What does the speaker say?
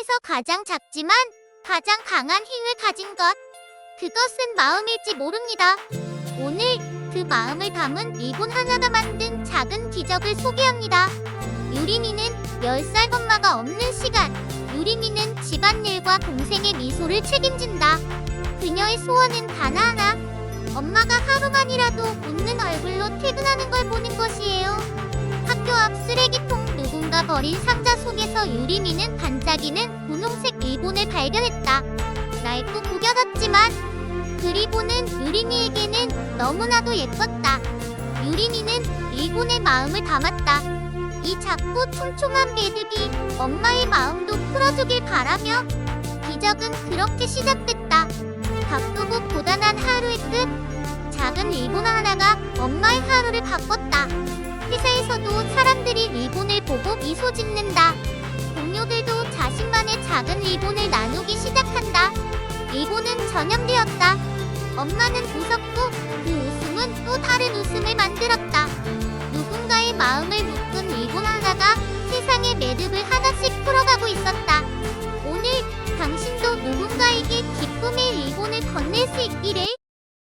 세상에서 가장 작지만 가장 강한 힘을 가진 것. 그것은 마음일지 모릅니다. 오늘 그 마음을 담은 일본 하나가 만든 작은 기적을 소개합니다. 유리미는 10살 엄마가 없는 시간. 유리미는 집안일과 동생의 미소를 책임진다. 그녀의 소원은 단 하나. 엄마가 하루만이라도 웃는 얼굴로 퇴근하는 걸 보는 것이에요. 버린 상자 속에서 유리미는 반짝이는 분홍색 일본을 발견했다. 낡고 구겨졌지만 그리고는 유리미에게는 너무나도 예뻤다. 유리미는 일본의 마음을 담았다. 이 작고 촘촘한 매듭이 엄마의 마음도 풀어주길 바라며 기적은 그렇게 시작됐다. 바쁘고 고단한 하루의 끝 작은 일본 하나가 엄마의 하루를 바꿨다. 미소 짓는다. 동료들도 자신만의 작은 일본을 나누기 시작한다. 일본은 전염되었다. 엄마는 웃었고 그 웃음은 또 다른 웃음을 만들었다. 누군가의 마음을 묶은 일본 하나가 세상의 매듭을 하나씩 풀어가고 있었다. 오늘 당신도 누군가에게 기쁨의 일본을 건넬 수 있기를.